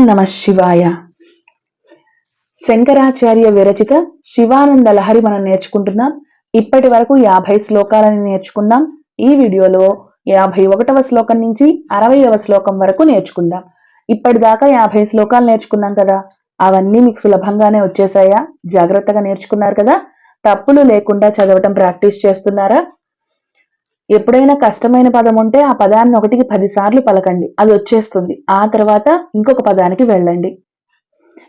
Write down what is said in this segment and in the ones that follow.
ఓం నమ శివాయ. శంకరాచార్య విరచిత శివానంద లహరి మనం నేర్చుకుంటున్నాం. ఇప్పటి వరకు యాభై శ్లోకాలను నేర్చుకున్నాం. ఈ వీడియోలో యాభై ఒకటవ శ్లోకం నుంచి అరవైవ శ్లోకం వరకు నేర్చుకుందాం. ఇప్పటిదాకా యాభై శ్లోకాలు నేర్చుకున్నాం కదా. అవన్నీ మీకు సులభంగానే వచ్చేసాయా? జాగ్రత్తగా నేర్చుకున్నారు కదా? తప్పులు లేకుండా చదవటం ప్రాక్టీస్ చేస్తున్నారా? ఎప్పుడైనా కష్టమైన పదం ఉంటే ఆ పదాన్ని ఒకటికి పదిసార్లు పలకండి. అది వచ్చేస్తుంది. ఆ తర్వాత ఇంకొక పదానికి వెళ్ళండి.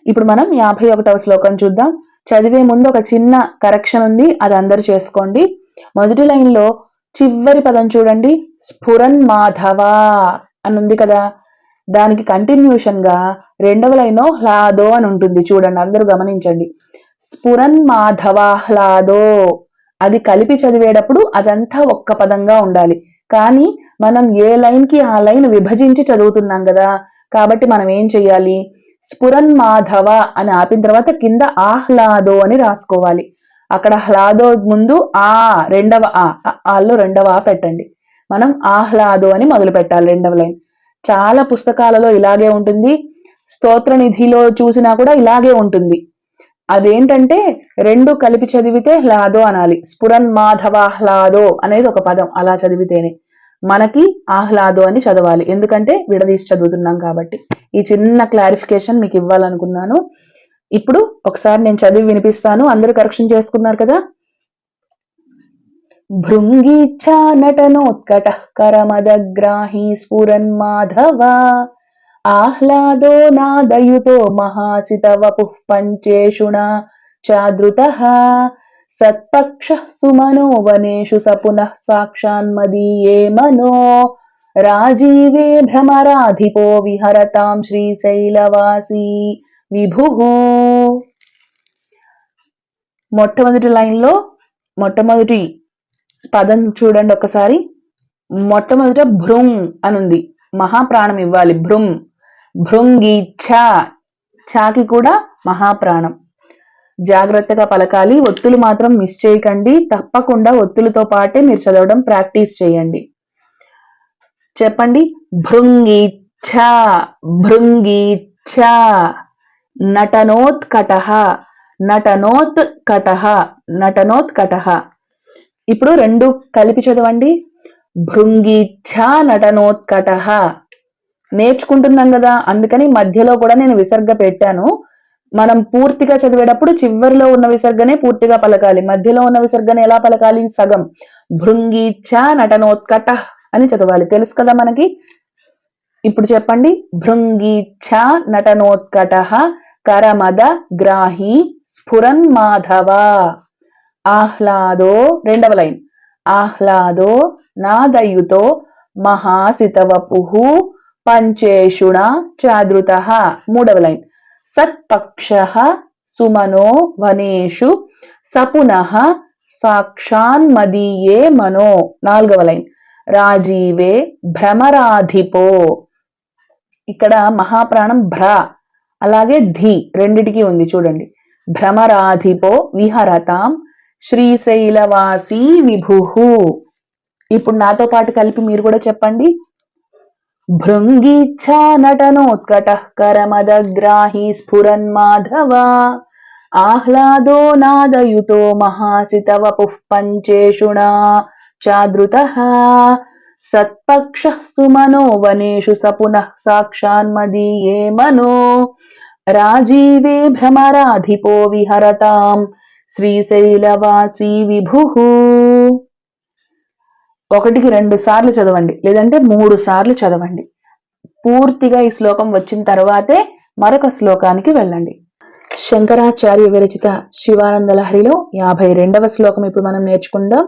ఇప్పుడు మనం యాభై ఒకటవ శ్లోకం చూద్దాం. చదివే ముందు ఒక చిన్న కరెక్షన్ ఉంది. అది అందరు చేసుకోండి. మొదటి లైన్లో చివరి పదం చూడండి. స్ఫురన్ మాధవ అని ఉంది కదా. దానికి కంటిన్యూషన్గా రెండవ లైన్ హ్లాదో అని ఉంటుంది. చూడండి అందరూ గమనించండి. స్ఫురన్ మాధవ హ్లాదో. అది కలిపి చదివేటప్పుడు అదంతా ఒక్క పదంగా ఉండాలి. కానీ మనం ఏ లైన్కి ఆ లైన్ విభజించి చదువుతున్నాం కదా కాబట్టి మనం ఏం చెయ్యాలి? స్ఫురన్ మాధవ అని ఆపిన తర్వాత కింద ఆహ్లాదో అని రాసుకోవాలి. అక్కడ హ్లాదో ముందు ఆ రెండవ ఆ ఆల్లో రెండవ ఆ పెట్టండి. మనం ఆహ్లాదో అని మొదలు పెట్టాలి రెండవ లైన్. చాలా పుస్తకాలలో ఇలాగే ఉంటుంది. స్తోత్ర నిధిలో చూసినా కూడా ఇలాగే ఉంటుంది. అదేంటంటే రెండు కలిపి చదివితే హ్లాదో అనాలి. స్ఫురన్ మాధవ హ్లాదో అనేది ఒక పదం. అలా చదివితేనే మనకి ఆహ్లాదో అని చదవాలి. ఎందుకంటే విడదీసి చదువుతున్నాం కాబట్టి. ఈ చిన్న క్లారిఫికేషన్ మీకు ఇవ్వాలనుకున్నాను. ఇప్పుడు ఒకసారి నేను చదివి వినిపిస్తాను. అందరూ కరెక్షన్ చేసుకున్నారు కదా? భృంగీచ్ఛా నటనోత్కట కరమదగ్రాహి స్ఫురన్ మాధవ ఆహ్లాదో నాదయుతో మహాసితవపుః పంచేషుణ చాదృతः సత్పక్ష సుమనో వనేషు స సాక్షాన్మదీయే మనో రాజీవే భ్రమరాధిపో విహరతాం శ్రీశైలవాసీ విభు. మొట్టమొదటి లైన్లో మొట్టమొదటి పదం చూడండి ఒకసారి మొట్టమొదట భృం అనుంది. మహాప్రాణం ఇవ్వాలి. భృం భృంగిచ్ఛ ఛాకి కూడా మహాప్రాణం. జాగ్రత్తగా పలకాలి. ఒత్తులు మాత్రం మిస్ చేయకండి. తప్పకుండా ఒత్తులతో పాటే మీరు చదవడం ప్రాక్టీస్ చేయండి. చెప్పండి. భృంగిచ్ఛ భృంగిచ్ఛ నటనోత్కట నటనోత్ కట నటనోత్కట ఇప్పుడు రెండు కలిపి చదవండి. భృంగిచ్ఛ నటనోత్కట నేర్చుకుంటున్నాం కదా. అందుకని మధ్యలో కూడా నేను విసర్గ పెట్టాను. మనం పూర్తిగా చదివేటప్పుడు చివరిలో ఉన్న విసర్గనే పూర్తిగా పలకాలి. మధ్యలో ఉన్న విసర్గని ఎలా పలకాలి? సగం. భృంగిచ్ఛ నటనోత్కట అని చదవాలి. తెలుసు కదా మనకి? ఇప్పుడు చెప్పండి. భృంగిచ్ఛ నటనోత్కట కరమద గ్రాహి స్ఫురన్ మాధవ. ఆహ్లాదో రెండవ లైన్. ఆహ్లాదో నాదయుతో మహాసితవపుహు పంచేషుణ చాదృత. మూడవ లైన్. సత్పక్ష సుమనో వనేషు సపునః సాక్షాన్మదీయే మనో. నాలుగవ లైన్. రాజీవే భ్రమరాధిపో. ఇక్కడ మహాప్రాణం భ్ర అలాగే ధి రెండిటికి ఉంది చూడండి. భ్రమరాధిపో విహరతాం శ్రీశైలవాసీ విభు. ఇప్పుడు నాతో పాటు కలిపి మీరు కూడా చెప్పండి. భృంగిచ్ఛా నటనోత్కట కరమదగ్రాహి స్ఫురన్ మాధవ ఆహ్లాదో నాదయుతో మహాసితవపుః పంచేషుణా చాదృత సత్పక్ష సుమనో వనేషు స పునః సాక్షాన్మదీయే మనో రాజీవే భ్రమరాధిపో విహరతాం శ్రీశైలవాసీ విభు ఒకటికి రెండు సార్లు చదవండి లేదంటే మూడు సార్లు చదవండి. పూర్తిగా ఈ శ్లోకం వచ్చిన తర్వాతే మరొక శ్లోకానికి వెళ్ళండి. శంకరాచార్య విరచిత శివానంద లహరిలో యాభై రెండవ శ్లోకం ఇప్పుడు మనం నేర్చుకుందాం.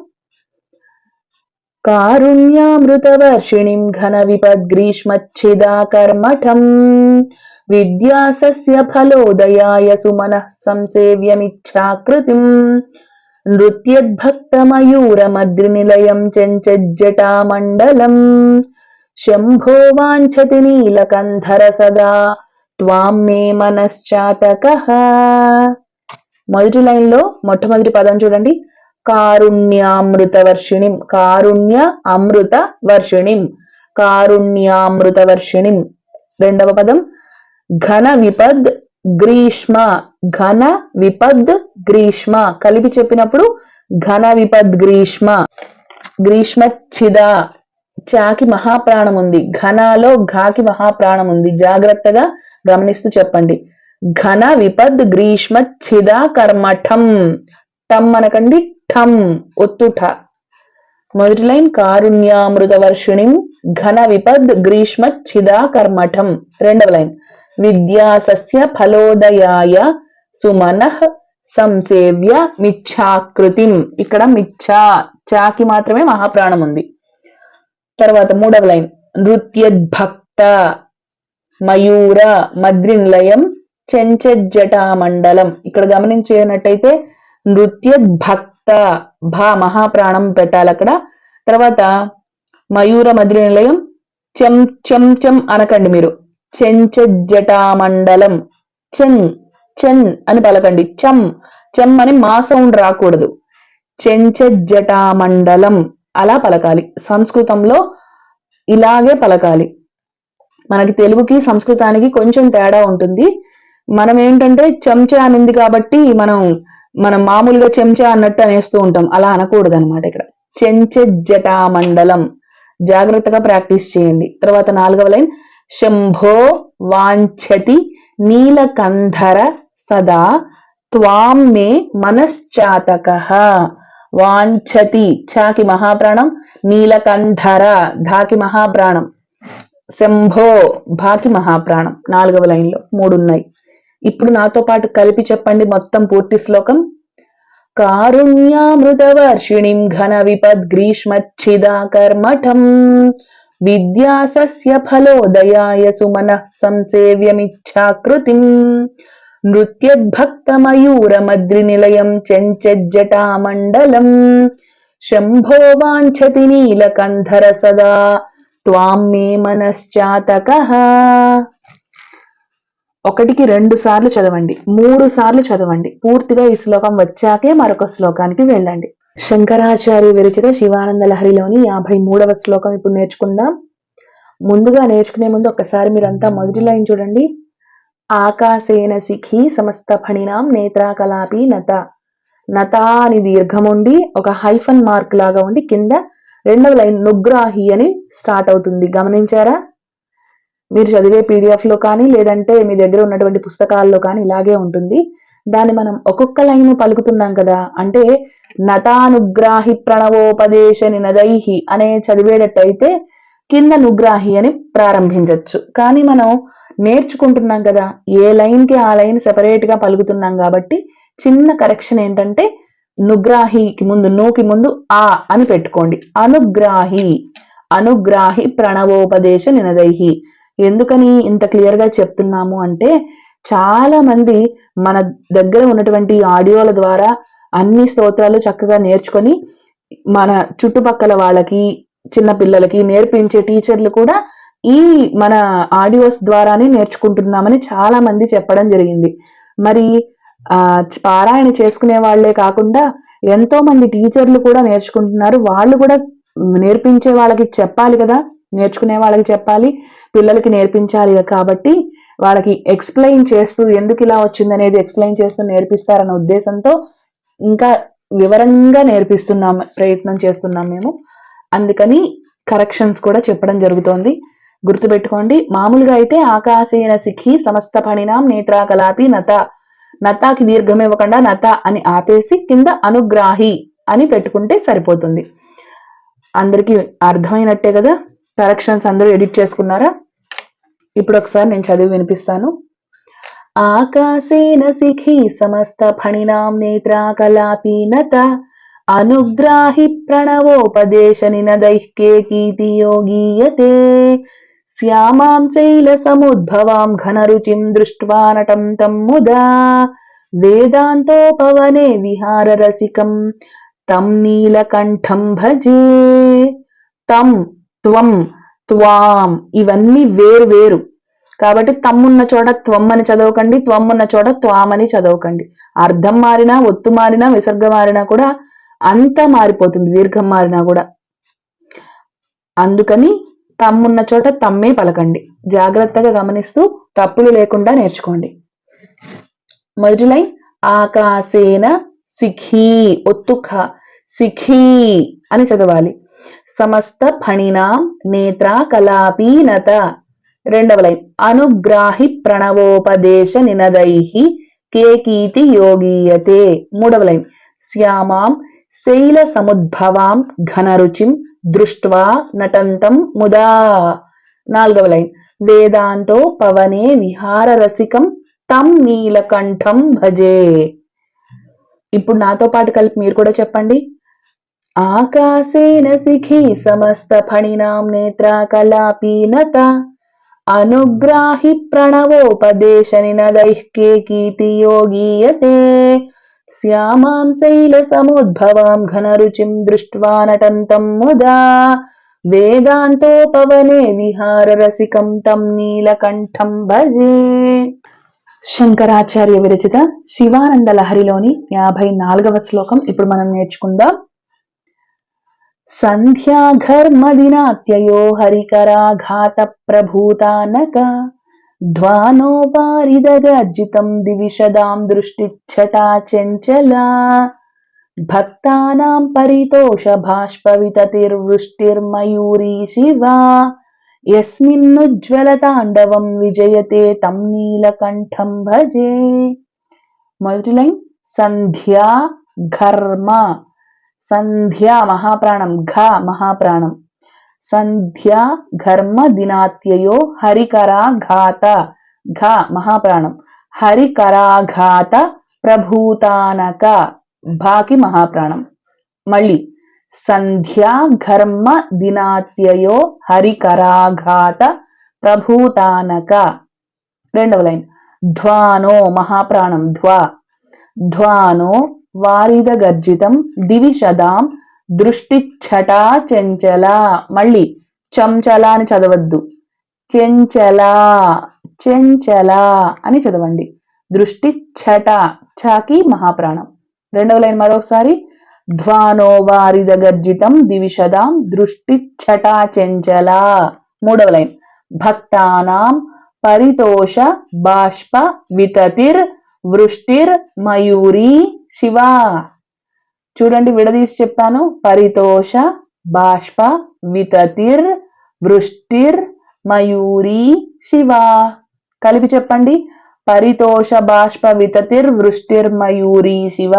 కారుణ్యామృతవర్షిణిం ఘన విపద్గ్రీష్మచ్చిదా కర్మఠం విద్యాసస్య ఫలోదయాయ సుమనః సంసేవ్యమిచ్ఛాకృతిం నృత్యద్భక్తమయూరమద్రినిలయం చెంచజ్జటామండలం శంభో వాంఛతి నీలకంధర సదా త్వాం మే మనశ్చాతక మొదటి లైన్లో మొట్టమొదటి పదం చూడండి. కారుణ్యామృత వర్షిణిం కారుణ్య అమృత వర్షిణిం కారుణ్యామృత వర్షిణిం రెండవ పదం ఘన విపద్ గ్రీష్మ ఘన విపద్ గ్రీష్మ కలిపి చెప్పినప్పుడు ఘన విపద్ గ్రీష్మ. గ్రీష్మచ్చిద చాకి మహాప్రాణం ఉంది. ఘనాలో ఘాకి మహాప్రాణం ఉంది. జాగ్రత్తగా గమనిస్తూ చెప్పండి. ఘన విపద్ గ్రీష్మ చిద కర్మఠం. టమ్ అనకండి. ఠమ్ ఒత్తుఠ. మొదటి లైన్ కారుణ్యామృత వర్షిణిం ఘన విపద్ గ్రీష్మ చిదా కర్మఠం. రెండవ లైన్. విద్యాసస్య ఫలోదయాయ సుమనః సంసేవ్య మిచ్ఛాకృతిం. ఇక్కడ మిచ్ఛా చాకి మాత్రమే మహాప్రాణం ఉంది. తర్వాత మూడవ లైన్. నృత్యద్భక్త మయూర మద్రిన్లయం చెంచెజ్జటామండలం. ఇక్కడ గమనించినట్టయితే నృత్యద్భక్త భా మహాప్రాణం పెట్టాలి అక్కడ తర్వాత మయూర మద్రినిలయం చెం చెం చెం అనకండి మీరు. చెంచెజ్జటామండలం చెన్ చెన్ అని పలకండి. చం చెమ్ అని మా సౌండ్ రాకూడదు. చెంచెజ్జటామండలం అలా పలకాలి. సంస్కృతంలో ఇలాగే పలకాలి. మనకి తెలుగుకి సంస్కృతానికి కొంచెం తేడా ఉంటుంది. మనం ఏంటంటే చెంచా అనింది కాబట్టి మనం మనం మామూలుగా చెంచా అన్నట్టు అనేస్తూ ఉంటాం. అలా అనకూడదు అనమాట ఇక్కడ చెంచెజ్జటామండలం జాగ్రత్తగా ప్రాక్టీస్ చేయండి. తర్వాత నాలుగవ లైన్. శంభో వాంఛతి నీలకంధర సదా త్వాం మే మనశ్చాతక. వాంఛతి చాకి మహాప్రాణం నీలకంఠర ధాకి మహాప్రాణం శంభో భాకి మహాప్రాణం నాలుగవ లైన్లో మూడు ఉన్నాయి ఇప్పుడు నాతో పాటు కలిపి చెప్పండి మొత్తం పూర్తి శ్లోకం. కారుణ్యామృతవర్షిణిం ఘన విపద్ గ్రీష్మచ్చిదా కర్మఠం విద్యాసస్య ఫలోదయాయ సుమనః సంసేవ్యమిచ్ఛాకృతిం. నృత్యద్భక్తమయూరమద్రినిలయం చెంచజ్జటామండలం. శంభో వాంఛతి నీలకంధర సదా. త్వాం మే మనశ్చాతక. ఒకటికి రెండు సార్లు చదవండి. మూడు సార్లు చదవండి. పూర్తిగా ఈ శ్లోకం వచ్చాకే మరొక శ్లోకానికి వెళ్ళండి. శంకరాచార్య విరచిత శివానంద లహరిలోని యాభై మూడవ శ్లోకం ఇప్పుడు నేర్చుకుందాం. ముందుగా నేర్చుకునే ముందు ఒక్కసారి మీరంతా మొదటి లైన్ చూడండి. ఆకాశేన సిఖి సమస్త ఫణినాం నేత్రాకలాపి నత. నత అని దీర్ఘం ఉండి ఒక హైఫన్ మార్క్ లాగా ఉండి కింద రెండవ లైన్ నుగ్రాహి అని స్టార్ట్ అవుతుంది. గమనించారా? మీరు చదివే పీడిఎఫ్లో కానీ లేదంటే మీ దగ్గర ఉన్నటువంటి పుస్తకాల్లో కానీ ఇలాగే ఉంటుంది. దాన్ని మనం ఒక్కొక్క లైన్ పలుకుతున్నాం కదా. అంటే నతానుగ్రాహి ప్రణవోపదేశ నినదైహి అనే చదివేటట్టయితే కింద నుగ్రాహి అని ప్రారంభించవచ్చు కానీ మనం నేర్చుకుంటున్నాం కదా ఏ లైన్కి ఆ లైన్ సెపరేట్గా పలుకుతున్నాం కాబట్టి చిన్న కరెక్షన్ ఏంటంటే నుగ్రాహికి ముందు నూకి ముందు ఆ అని పెట్టుకోండి. అనుగ్రాహి అనుగ్రాహి ప్రణవోపదేశ నినదైహి. ఎందుకని ఇంత క్లియర్గా చెప్తున్నాము అంటే చాలా మంది మన దగ్గర ఉన్నటువంటి ఆడియోల ద్వారా అన్ని స్తోత్రాలు చక్కగా నేర్చుకొని మన చుట్టుపక్కల వాళ్ళకి చిన్న పిల్లలకి నేర్పించే టీచర్లు కూడా ఈ మన ఆడియోస్ ద్వారానే నేర్చుకుంటున్నామని చాలా మంది చెప్పడం జరిగింది. మరి ఆ పారాయణ చేసుకునే వాళ్ళే కాకుండా ఎంతో మంది టీచర్లు కూడా నేర్చుకుంటున్నారు. వాళ్ళు కూడా నేర్పించే వాళ్ళకి చెప్పాలి కదా నేర్చుకునే వాళ్ళకి చెప్పాలి పిల్లలకి నేర్పించాలి కాబట్టి వాళ్ళకి ఎక్స్ప్లెయిన్ చేస్తూ ఎందుకు ఇలా వచ్చింది అనేది ఎక్స్ప్లెయిన్ చేస్తూ నేర్పిస్తారన్న ఉద్దేశంతో ఇంకా వివరంగా నేర్పిస్తున్నాం ప్రయత్నం చేస్తున్నాం మేము. అందుకని కరెక్షన్స్ కూడా చెప్పడం జరుగుతోంది. గుర్తుపెట్టుకోండి మామూలుగా అయితే ఆకాశేన సిఖి సమస్త పణినాం నేత్రాకలాపి నత. నతాకి దీర్ఘం ఇవ్వకుండా నత అని ఆపేసి కింద అనుగ్రాహి అని పెట్టుకుంటే సరిపోతుంది. అందరికీ అర్థమైనట్టే కదా? కరెక్షన్స్ అందరూ ఎడిట్ చేసుకున్నారా? ఇప్పుడు ఒకసారి నేను చదివి వినిపిస్తాను. ఆకాశేన సిఖి సమస్త ఫణినాం నేత్రాకలాపి నత అనుగ్రాహి ప్రణవోపదేశ నినదైఃకేకీతి యోగీయతే శ్యామాం శైలసముద్భవాం ఘనరుచిం దృష్ట్వా నటం తం ముదా. వేదాంతోపవనే విహారరసికం తం నీలకంఠం భజే. తం త్వం త్వాం ఇవన్నీ వేరు వేరు. కాబట్టి తమ్మున్న చోట త్వమ్మని చదవకండి త్వమ్మున్న ఉన్న చోట త్వామని చదవకండి. అర్థం మారినా ఒత్తు మారినా విసర్గ మారినా కూడా అంతా మారిపోతుంది దీర్ఘం మారినా కూడా. అందుకని తమ్మున్న చోట తమ్మే పలకండి. జాగ్రత్తగా గమనిస్తూ తప్పులు లేకుండా నేర్చుకోండి. మొదటి లైన్ ఆకాశేన సిఖీ ఒత్తుఖ సిఖీ అని చదవాలి. సమస్త ఫణినాం నేత్ర కలాపీనత రెండవ లైన్. అనుగ్రాహి ప్రణవోపదేశ నినదైహి కేకీతి యోగీయతే. మూడవ లైన్. శ్యామాం శైల సముద్భవాం ఘనరుచిం దృష్ట్వా నటంతం ముదా. నాలుగవ లైన్. వేదాంతో పవనే విహార రసికం తం నీలకంఠం భజే. ఇప్పుడు నాతో పాటు కలిపి మీరు కూడా చెప్పండి. ఆకాశేన సిఖి సమస్త ఫణినాం నేత్ర కళాపీనత అనుగ్రాహి ప్రణవోపదేశ నినదైహ్కే కీర్తి యోగీయతే. శ్యామాం శైల సముద్భవాం ఘనరుచిం దృష్ట్వా నటంతం ముదా. వేదాంతోపవనే విహార రసికం తం నీలకంఠం భజే. శంకరాచార్య విరచిత శివానంద లహరిలోని యాభై నాలుగవ శ్లోకం ఇప్పుడు మనం నేర్చుకుందాం. సంధ్యాఘర్మదినాత్యయో హరికరాఘాత ప్రభూతానక ధ్వానోపారిదగర్జితం దివిషదాం దృష్టిచ్చటా చంచలా. భక్తానాం పరితోష బాష్పవితతిర్వృష్టిర్మయూరీ శివా. యస్మిన్నుజ్వలతాండవం విజయతే తం నీలకంఠం భజే. మొదటి లైన్ సంధ్యా మహాప్రాణం ఘ మహాప్రాణం. సంధ్యా ఘర్మ దినాత్యయో హరికరాఘాత ఘ మహాప్రాణం. హరికరాఘాత ప్రభూతానక భాకి మహాప్రాణం. మళ్ళీ సంధ్యా ఘర్మ దినాత్యయో హరికరాఘాత ప్రభూతానక. రెండవ లైన్. ధ్వానో మహాప్రాణం ధ్వా. ధ్వానో వారిద గర్జితం దృష్టి దృష్టిఛటా చెంచల. మళ్ళీ చంచల అని చదవద్దు. చెంచల చెంచల అని చదవండి. దృష్టి ఛట ఛాకి మహాప్రాణం. రెండవ లైన్ మరొకసారి. ధ్వానో వారిద గర్జితం దివిషదాం దృష్టి ఛటా చెంచల. మూడవ లైన్. భక్తానాం పరితోష బాష్ప వితతిర్ వృష్టిర్ మయూరి శివ చూడండి విడదీసి చెప్పాను. పరితోష బాష్ప వితతిర్ వృష్టిర్ మయూరి శివ. కలిపి చెప్పండి. పరితోష బాష్ప వితతిర్ వృష్టిర్ మయూరి శివ.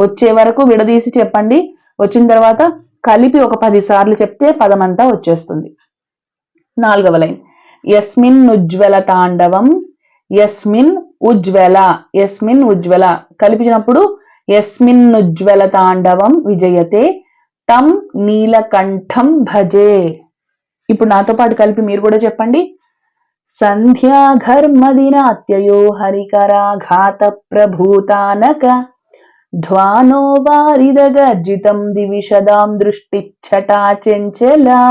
వచ్చే వరకు విడదీసి చెప్పండి. వచ్చిన తర్వాత కలిపి ఒక పది సార్లు చెప్తే పదమంతా వచ్చేస్తుంది. నాలుగవ లైన్. యస్మిన్ ఉజ్వల తాండవం యస్మిన్ ఉజ్వల యస్మిన్ ఉజ్వల. కలిపించినప్పుడు యస్మిన్ ఉజ్వల తాండవం విజయతే తం నీలకంఠం భజే. ఇప్పుడు నాతో పాటు కలిపి మీరు కూడా చెప్పండి. సంధ్యాఘర్మదినాత్యయో హరికరాఘాత ప్రభూతానక ధ్వానో వారిదగర్జితం దివిషదాం దృష్టిచ్చటా చెంచలా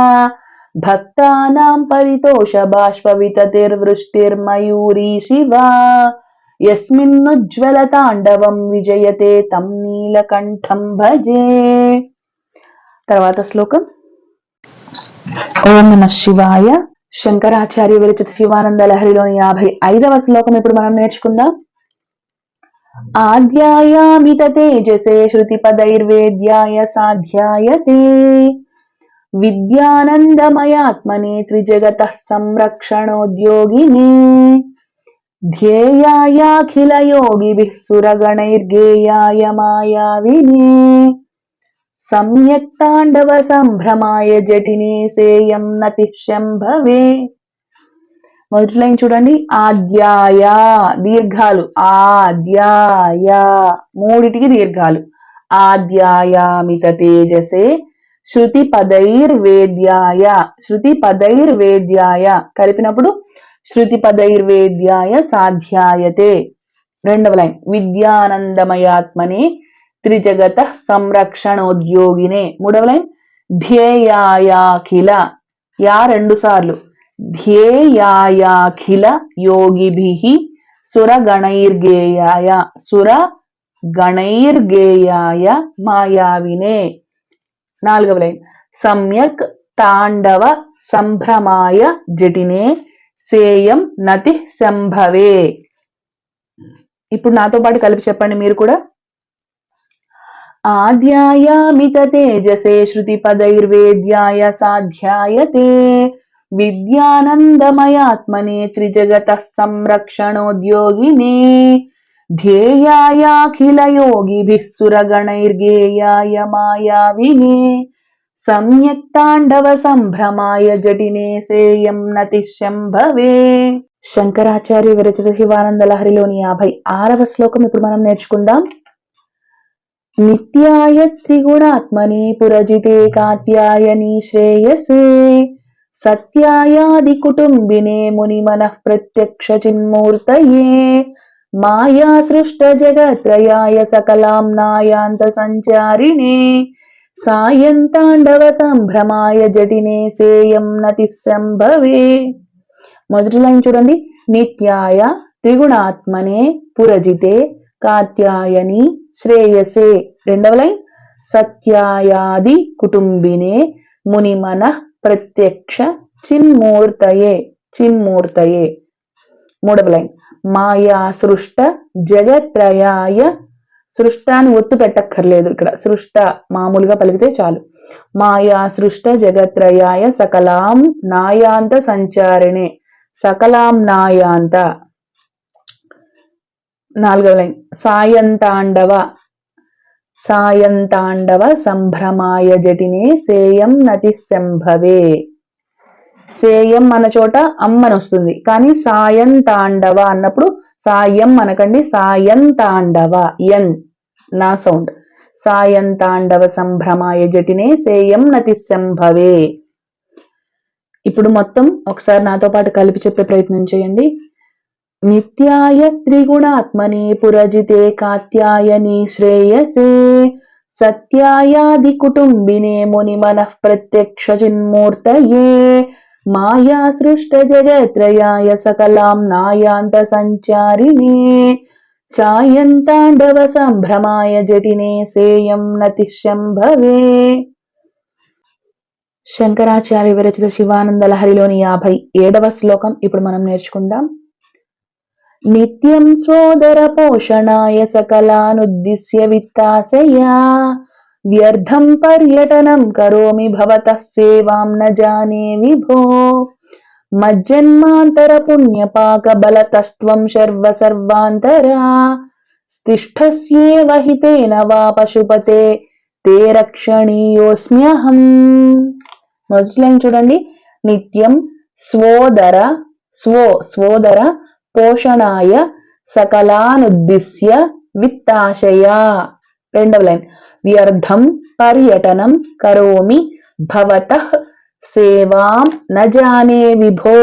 భక్తానాం పరితోష బాష్పవితతిర్వృష్టిర్మయూరీ శివా. యస్మిన్నుజ్వలతాండవం విజయతే తం నీలకంఠం భజే తర్వాత శ్లోకం ఓం నమ శివాయ. శంకరాచార్య విరచిత శివానంద లహరిలోని యాభై ఐదవ శ్లోకం ఇప్పుడు మనం నేర్చుకుందాం. ఆధ్యాయామిత తేజసే శృతిపదైర్వేద్యాయ సాధ్యాయతే. విద్యానందమయాత్మనే త్రిజగత సంరక్షణోద్యోగినే. ధ్యేయాయాఖిల యోగిభిः సురగణైర్గేయాయ మాయావినే సమ్యక్తాండవ సంభ్రమాయ జటినే సేయం నతి శంభవే మొదటి లైన్ చూడండి ఆద్యాయ దీర్ఘాలు ఆద్యాయ మూడిటికి దీర్ఘాలు ఆద్యాయామిత తేజసే శృతి పదైర్వేద్యాయ శృతి పదైర్వేద్యాయ కలిపినప్పుడు శృతి పదైర్వేద్యాయ సాధ్యాయతే రెండవ లైన్ విద్యానందమయాత్మనే త్రిజగత సంరక్షణోద్యోగినే మూడవ లైన్ ధ్యేయాయాఖిల యా రెండు సార్లు ధ్యేయాయాఖిల యోగిభి సురగణైర్గేయాయ సుర గణైర్గేయాయ మాయావినే నాలుగవ లైన్ సమ్యక్ తాండవ సంభ్రమాయ జటినే సేయం నతి సంభవే. ఇప్పుడు నాతో పాటు కలిపి చెప్పండి మీరు కూడా. ఆద్యాయామిత తేజసే శృతి పదైర్వేద్యాయ సాధ్యాయతే. విద్యానందమయాత్మనే త్రిజగత సంరక్షణోద్యోగినే. ధ్యేయాయాఖిల యోగిభిः సురగణైర్గేయాయ మాయావినే. సమ్యక్ తాండవ సంభ్రమాయ జటినే సేయం నతి భవే శంకరాచార్య విరచిత శివానంద లహరిలోని యాభై ఆరవ శ్లోకం ఇప్పుడు మనం నేర్చుకుందాం. నిత్యాయ త్రిగుణాత్మని పురజితే కాత్యాయని శ్రేయసే। సత్యాయాది కుటుంబినే ముని మనః ప్రత్యక్ష చిన్మూర్తయే మాయా సృష్ట జగత్రయాయ సకలాంనాయాంత సంచారిణే సాయంతాండవ సంభ్రమాయ జటినే సేయం నతి సంభవే మొదటి లైన్ చూడండి. నిత్యాయ త్రిగుణాత్మనే పురజితే కాత్యాయని శ్రేయసే. రెండవ లైన్. సత్యాయాది కుటుంబినే మునిమన ప్రత్యక్ష చిన్మూర్తయే చిన్మూర్తయే. మూడవ లైన్. మాయా సృష్ట జగత్రయాయ సృష్టాన్ని ఒత్తు పెట్టక్కర్లేదు ఇక్కడ. సృష్ట మామూలుగా పలికితే చాలు. మాయా సృష్ట జగత్రయాయ సకలాం నాయాంత సంచారిణే. సకలాం నాయాంత. నాలుగవ లైన్. సాయంతాండవ. సాయంతాండవ సంభ్రమాయ జటినే సేయం నతి సంభవే సేయం అన్న చోట అమ్మని వస్తుంది కానీ సాయం తాండవ అన్నప్పుడు సాయం అనకండి సాయం తాండవ ఎన్. నా సౌండ్. సాయం తాండవ సంభ్రమాయ జటినే సేయం నతి సంభవే. ఇప్పుడు మొత్తం ఒకసారి నాతో పాటు కలిపి చెప్పే ప్రయత్నం చేయండి. నిత్యాయ త్రిగుణాత్మని పురజితే కాత్యాయని శ్రేయసే. సత్యాయాది కుటుంబినే ముని మనః ప్రత్యక్ష చిన్మూర్తయే. మాయా సృష్ట జగత్రయాయ సకలాం నాయాంత సంచారిణే. సాయంతాండవ సంభ్రమాయ జటినే సేయం నతి శంభవే శంకరాచార్య విరచిత శివానంద లహరిలోని యాభై ఏడవ శ్లోకం ఇప్పుడు మనం నేర్చుకుందాం. నిత్యం సోదర పోషణాయ సకలానుద్దిశ్య విత్తాశయా. వ్యర్థం పర్యటనం కరోమి భవతः సేవాం న జానే విభో. మజ్జన్మాంతర పుణ్యపాక బలతస్త్వం శర్వ సర్వాంతరా తిష్టస్యేవ హితేన వా పశుపతే తే రక్షణీయోస్మ్యహం మొదటి లైన్ చూడండి. నిత్యం స్వోదర స్వో స్వోదర పోషణాయ సకలానుద్దిశ్య విత్తాశయా. రెండవ లైన్. వ్యర్థం పర్యటనం కరోమి భవత సేవాం నజానే విభో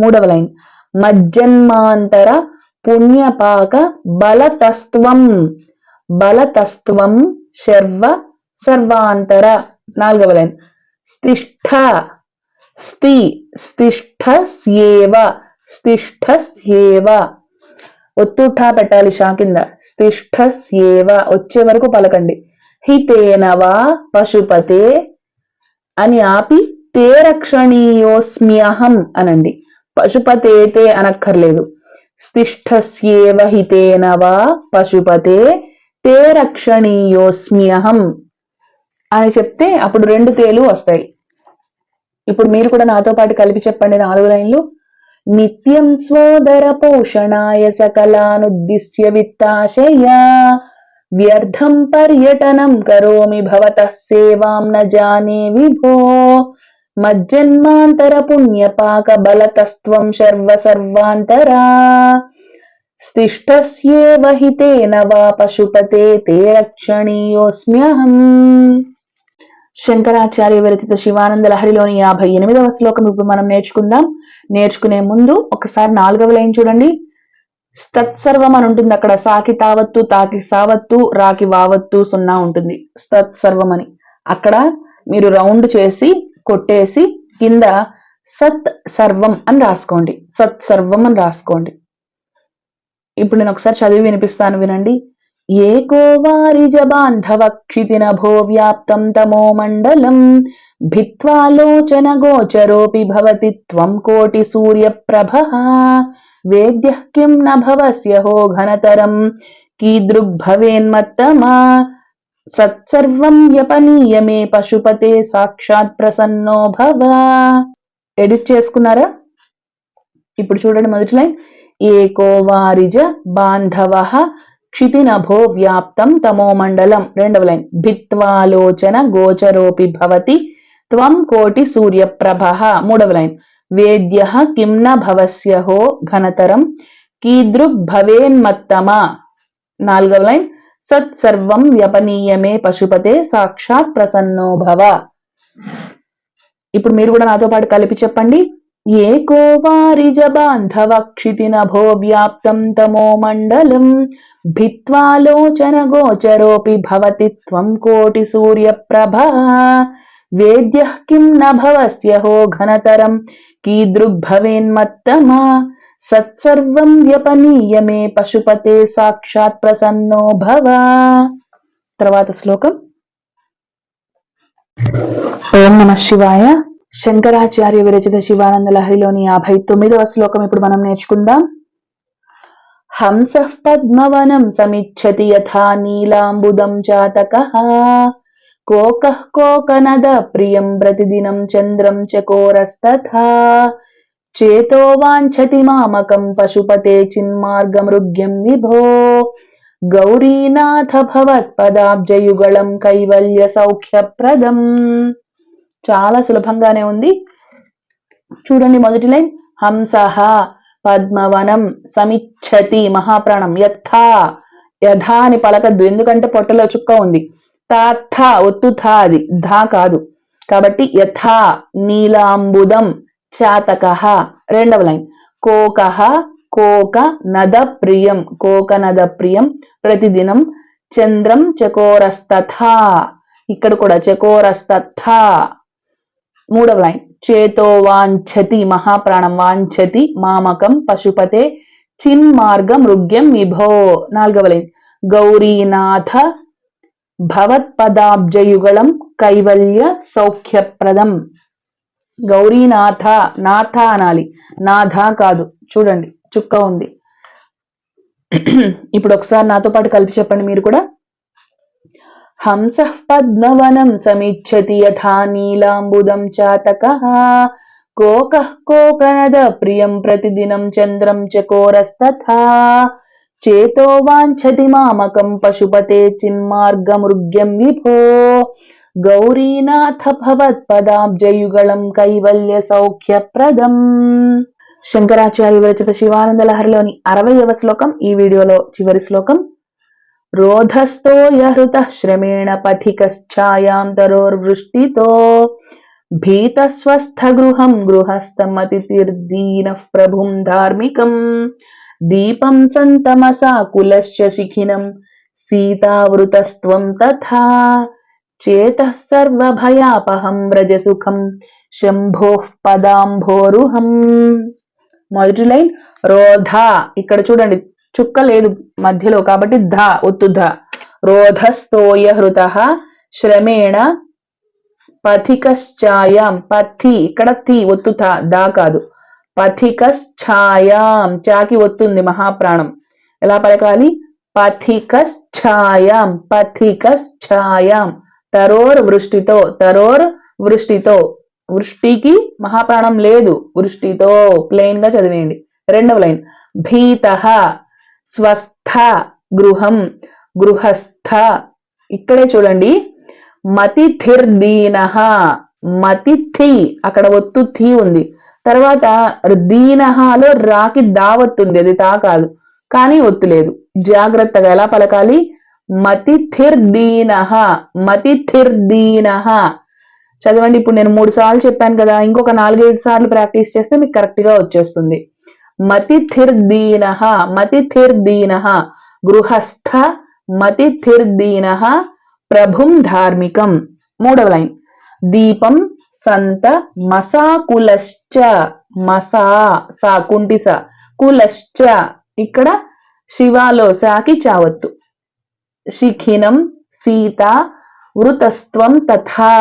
మూడవ లైన్ మజ్జన్మాంతర పుణ్యపాక బలతస్త్వం బలతస్త్వం శర్వ సర్వాంతర నాలుగవ లైన్ స్థిష్ఠ స్థి స్థిష్ఠస్యేవ స్థిష్ఠస్యేవ ఒత్తుఠా పెట్టాలి షా కింద. స్థిష్ఠస్యేవ వచ్చే వరకు పలకండి. హితేనవా పశుపతే అని ఆపి తే రక్షణీయోస్మ్యహం అనండి పశుపతేతే అనక్కర్లేదు. స్థిష్ఠస్యేవ హితేనవా పశుపతే తే రక్షణీయోస్మ్యహం అని చెప్తే అప్పుడు రెండు తేలు వస్తాయి. ఇప్పుడు మీరు కూడా నాతో పాటు కలిపి చెప్పండి నాలుగు లైన్లు. నిత్యం స్వోదర పోషణాయ సకలానుద్దిశ్య విత్తాశయ వ్యర్థం పర్యటనం కరోమి భవతః సేవాం న జానే విభో. మజ్జన్మాంతర పుణ్యపాక బలతస్త్వం శర్వ సర్వాంతరా స్థిష్టస్యేవ హితేన వా పశుపతే తే రక్షణీయోస్మ్యహం శంకరాచార్య విరచిత శివానంద లహరిలోని యాభై ఎనిమిదవ శ్లోకం ఇప్పుడు మనం నేర్చుకుందాం. నేర్చుకునే ముందు ఒకసారి నాలుగవ లైన్ చూడండి. స్తత్సర్వం అని ఉంటుంది అక్కడ సాకి తావత్తు తాకి సావత్తు రాకి వావత్తు సున్నా ఉంటుంది. స్తత్సర్వం అని అక్కడ మీరు రౌండ్ చేసి కొట్టేసి కింద సత్ సర్వం అని రాసుకోండి. సత్ సర్వం అని రాసుకోండి. ఇప్పుడు నేను ఒకసారి చదివి వినిపిస్తాను వినండి. ఏకో వారిజ బాంధవ క్షితినభో వ్యాప్తం తమో మండలం. భిత్వాలోచన గోచరోపి భవతి త్వం కోటి సూర్యప్రభ. వేద్య కిం న భవస్య హో ఘనతరం? కీదృగ్భవేన్మత్తమా సత్సర్వం వ్యపనీయ మే పశుపతే సాక్షాత్ ప్రసన్నో భవ. ఎడిట్ చేసుకున్నారా? ఇప్పుడు చూడండి మొదటి లైన్. ఏకో వారిజ బాంధవ క్షితినభో వ్యాప్తం తమో మండలం. రెండవ లైన్. భిత్వాలోచన గోచరోపి భవతి త్వం కోటి సూర్యప్రభ. మూడవ లైన్. వేద్య కిం భవస్యహో ఘనతరం కీదృగ్భవేన్మత్తమా నాలుగవ లైన్. సత్సర్వం వ్యపనీయమే పశుపతే సాక్షాత్ ప్రసన్నో భవ. ఇప్పుడు మీరు కూడా నాతో పాటు కలిపి చెప్పండి. ఏకో వారిజ బాంధవ క్షితినభో వ్యాప్తం తమో మండలం. భిత్వాలోచన గోచరోపి భవతి త్వం కోటి సూర్యప్రభ. వేద్య కిం న హో ఘనతరం కీదృగ్భవేన్మత్తమా సత్సర్వం వ్యపనీయ పశుపతే సాక్షాత్ ప్రసన్నో భవ తర్వాత శ్లోకం. ఓం నమ శివాయ. శంకరాచార్య విరచిత శివానంద లహరిలోని యాభై తొమ్మిదవ శ్లోకం ఇప్పుడు మనం నేర్చుకుందాం. హంస పద్మవనం సమిచ్చతి యథా నీలాంబుదం జాతక। కోక కోకనద ప్రియం ప్రతిదినం చంద్రం చకోరస్తథా చేతో వాంఛతి మామకం పశుపతే చిన్మార్గమృగ్యం విభో. గౌరీనాథ భవత్పదాబ్జయుగళం కైవల్య సౌఖ్యప్రదం. చాలా సులభంగానే ఉంది. చూడండి మొదటి లైన్. హంస పద్మవనం సమిచ్చతి మహాప్రాణం. యథా. యథా అని పలకద్దు. ఎందుకంటే పొట్టలో చుక్క ఉంది. తాథ ఒత్తు థా అది ధా కాదు. కాబట్టి యథా నీలాంబుదం చాతక రెండవ లైన్. కోకహ కోక నద ప్రియం కోక నద ప్రియం ప్రతిదినం చంద్రం చకోరస్తథా. ఇక్కడ కూడా చకోరస్తథా. మూడవ లైన్. చేతో వాంఛతి మహాప్రాణం వాంఛతి మామకం పశుపతే చిన్మార్గం మృగ్యం విభో. నాలుగవ లైన్. గౌరీనాథ భవత్పదాబ్జయుగళం కైవల్య సౌఖ్యప్రదం గౌరీనాథ నాథ అనాలి నాథ కాదు చూడండి చుక్క ఉంది. ఇప్పుడు ఒకసారి నాతో పాటు కలిపి చెప్పండి మీరు కూడా. హంస పద్మవనం సమిచ్చతి యథా నీలాంబుదం చాతక। కోక కోకనద ప్రియం ప్రతిదినం చంద్రం చకోరస్తథా చేతో వాంఛతి మామకం పశుపతే చిన్మార్గమృగ్యం విభో. గౌరీనాథ భవత్పదాబ్జయుగళం కైవల్య సౌఖ్యప్రదం. శంకరాచార్య విరచిత శివానంద లహరిలోని అరవయవ శ్లోకం. ఈ వీడియోలో చివరి శ్లోకం. రోధస్థో యహృత శ్రమేణ పథికశ్ఛాయాం భీతస్వస్థ గృహం గృహస్థమతిర్దీన ప్రభుం ధార్మికం. దీపం సంతమసా కులశ్చ శిఖినం సీతావృతస్త్వం తథా. చేత సర్వభయాపహం వ్రజసుఖం శంభోః పదాంభోరుహం. మొదటి లైన్ రోధ ఇక్కడ చూడండి చుక్క లేదు మధ్యలో కాబట్టి ధ ఒత్తు ధ. రోధస్తోయ హృత శ్రమేణ పథికశ్చాయం పథి ఇక్కడ తి ఒత్తు దా కాదు. పథికశ్చాయాం చాకి ఒత్తుంది మహాప్రాణం. ఎలా పలకాలి? పథికస్ ఛాయాం తరోర్ వృష్టితో తరోర్ వృష్టితో. వృష్టికి మహాప్రాణం లేదు. వృష్టితో. ప్లెయిన్గా చదివేయండి. రెండవ లైన్. భీత స్వస్థ గృహం. గృహస్థ. ఇక్కడే చూడండి. మతిథిర్దీన. మతిథి. అక్కడ ఒత్తు థి ఉంది. తర్వాత దీనహాలో రాకి దావత్తుంది అది తా కాదు కానీ ఒత్తు లేదు. జాగ్రత్తగా ఎలా పలకాలి? మతి థిర్దీనహ మతి థిర్దీనహ చదవండి ఇప్పుడు నేను మూడు సార్లు చెప్పాను కదా ఇంకొక నాలుగైదు సార్లు ప్రాక్టీస్ చేస్తే మీకు కరెక్ట్గా వచ్చేస్తుంది మతిథిర్దీన మతిథిర్దీన గృహస్థ మతి థిర్దీనహ ప్రభుం ధార్మికం. మూడవ లైన్. దీపం సంత మసాకులశ్చ మసా సా కుంటిస కులశ్చ. ఇక్కడ శివాలో సాకి చావత్తు. శిఖినం సీత వృతస్త్వం తథా.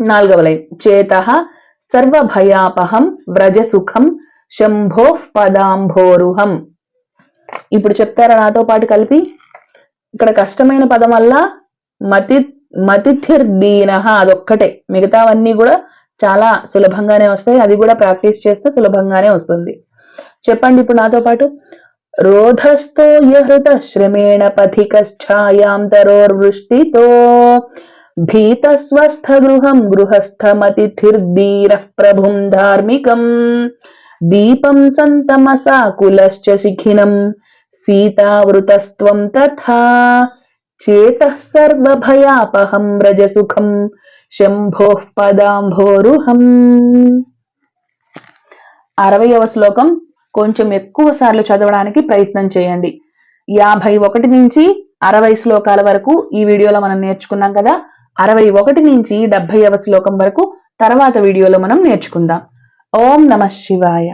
నాలుగవ లైన్. చేత సర్వభయాపహం వ్రజసుఖం శంభో పదాంభోరుహం. ఇప్పుడు చెప్తారా నాతో పాటు కలిపి? ఇక్కడ కష్టమైన పదం వల్ల మతి మతిథిర్దీన అదొక్కటే. మిగతావన్నీ కూడా చాలా సులభంగానే వస్తాయి. అది కూడా ప్రాక్టీస్ చేస్తే సులభంగానే వస్తుంది. చెప్పండి ఇప్పుడు నాతో పాటు. రోధస్థో యహృత శ్రమేణ పథికశ్ఛాయాంతరోర్వృష్టితో భీతస్వస్థ గృహం గృహస్థమతిథిర్ధీర ప్రభుం ధార్మికం దీపం సంతమసా కులశ్చ శిఖినం సీతావృతస్త్వం తథా చేతః సర్వభయాపహం వ్రజసుఖం శంభోః పదాంభోరుహం అరవయవ శ్లోకం కొంచెం ఎక్కువ సార్లు చదవడానికి ప్రయత్నం చేయండి. యాభై ఒకటి నుంచి అరవై శ్లోకాల వరకు ఈ వీడియోలో మనం నేర్చుకున్నాం కదా? అరవై ఒకటి నుంచి డెబ్బైవ శ్లోకం వరకు తర్వాత వీడియోలో మనం నేర్చుకుందాం. ఓం నమ శివాయ.